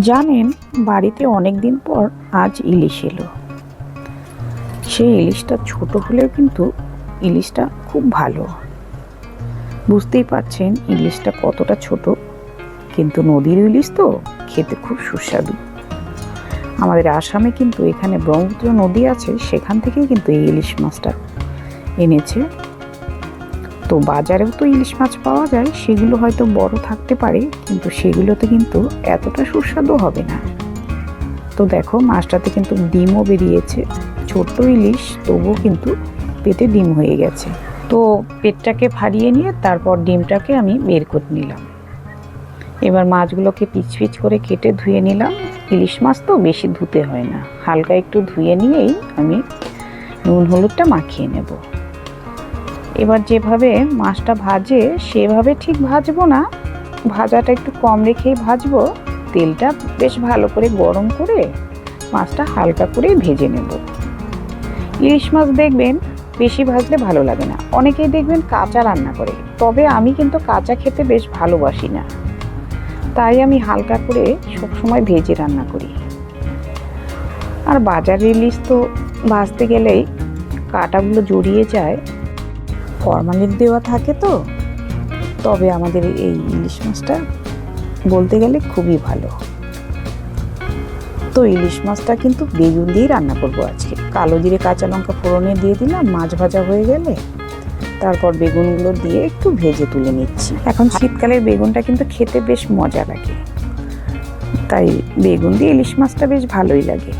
জানেন, বাড়িতে অনেক দিন পর আজ ইলিশ এলো। সেই ইলিশটা ছোট হলেও কিন্তু ইলিশটা খুব ভালো। বুঝতেই পারছেন ইলিশটা কতটা ছোট। কিন্তু নদীর ইলিশ তো খেতে খুব সুস্বাদু। আমাদের আসামে কিন্তু এখানে ব্রহ্মপুত্র নদী আছে, সেখান থেকেই কিন্তু এই ইলিশ মাছটা এনেছে। তো বাজারেও তো ইলিশ মাছ পাওয়া যায়, সেগুলো হয়তো বড় থাকতে পারে, কিন্তু সেগুলোতে কিন্তু এতটা সুস্বাদু হবে না। তো দেখো, মাছটাতে কিন্তু ডিমও বেরিয়েছে, ছোট্ট ইলিশ, তবুও কিন্তু পেটে ডিম হয়ে গেছে। তো পেটটাকে ফাড়িয়ে নিয়ে তারপর ডিমটাকে আমি বের করে নিলাম। এবার মাছগুলোকে পিচ পিচ করে কেটে ধুয়ে নিলাম। ইলিশ মাছ তো বেশি ধুতে হয় না, হালকা একটু ধুয়ে নিয়েই আমি নুন হলুদটা মাখিয়ে নেব। এবার যেভাবে মাছটা ভাজে, সেভাবে ঠিক ভাজবো না। ভাজাটা একটু কম রেখেই ভাজবো। তেলটা বেশ ভালো করে গরম করে মাছটা হালকা করে ভেজে নেব। ইলিশ মাছ দেখবেন বেশি ভাজলে ভালো লাগে না। অনেকেই দেখবেন কাঁচা রান্না করে। তবে আমি কিন্তু কাঁচা খেতে বেশ ভালোবাসি না। তাই আমি হালকা করে সবসময় ভেজে রান্না করি। আর বাজার ইলিশ তো ভাজতে গেলেই কাঁটাগুলো জড়িয়ে যায়। ফরমালিন দেওয়া থাকে তো, তবে আমাদের এই ইলিশ মাছটা বলতে গেলে খুবই ভালো। তো ইলিশ মাছটা কিন্তু বেগুন দিয়েই রান্না করব আজকে। কালো জিরে কাঁচা লঙ্কা ফোড়নে দিয়ে দিলাম, মাছ ভাজা হয়ে গেলে তারপর বেগুনগুলো দিয়ে একটু ভেজে তুলে নিচ্ছি। এখন শীতকালের বেগুনটা কিন্তু খেতে বেশ মজা লাগে। তাই বেগুন দিয়ে ইলিশ মাছটা বেশ ভালোই লাগে।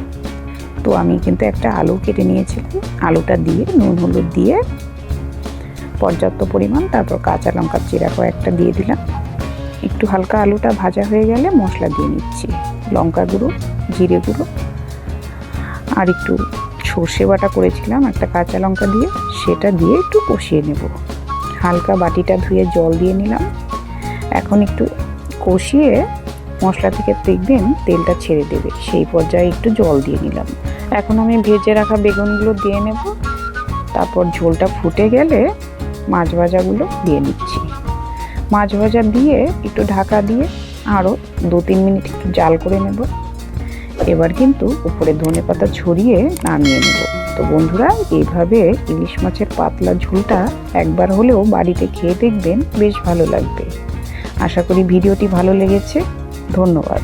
তো আমি কিন্তু একটা আলু কেটে নিয়েছিলাম আলুটা দিয়ে, নুন হলুদ দিয়ে পর্যাপ্ত পরিমাণ, তারপর কাঁচা লঙ্কার চিরা কয়েকটা দিয়ে দিলাম। একটু হালকা আলুটা ভাজা হয়ে গেলে মশলা দিয়ে নিচ্ছি। লঙ্কা গুঁড়ো, জিরে গুঁড়ো, আর একটু সর্ষে বাটা করেছিলাম একটা কাঁচা লঙ্কা দিয়ে, সেটা দিয়ে একটু কষিয়ে নেব। হালকা বাটিটা ধুয়ে জল দিয়ে নিলাম। এখন একটু কষিয়ে মশলা থেকে দেখবেন তেলটা ছেড়ে দেবে, সেই পর্যায়ে একটু জল দিয়ে নিলাম। এখন আমি ভেজে রাখা বেগুনগুলো দিয়ে নেব। তারপর ঝোলটা ফুটে গেলে মাছ ভাজাগুলো দিয়ে নিচ্ছি মাছ ভাজা দিয়ে একটু ঢাকা দিয়ে আরও দু তিন মিনিট একটু জাল করে নেব। এবার কিন্তু উপরে ধনে পাতা ছড়িয়ে নামিয়ে নেব। তো বন্ধুরা, এইভাবে ইলিশ মাছের পাতলা ঝোলটা একবার হলেও বাড়িতে খেয়ে দেখবেন, বেশ ভালো লাগবে। আশা করি ভিডিওটি ভালো লেগেছে। ধন্যবাদ।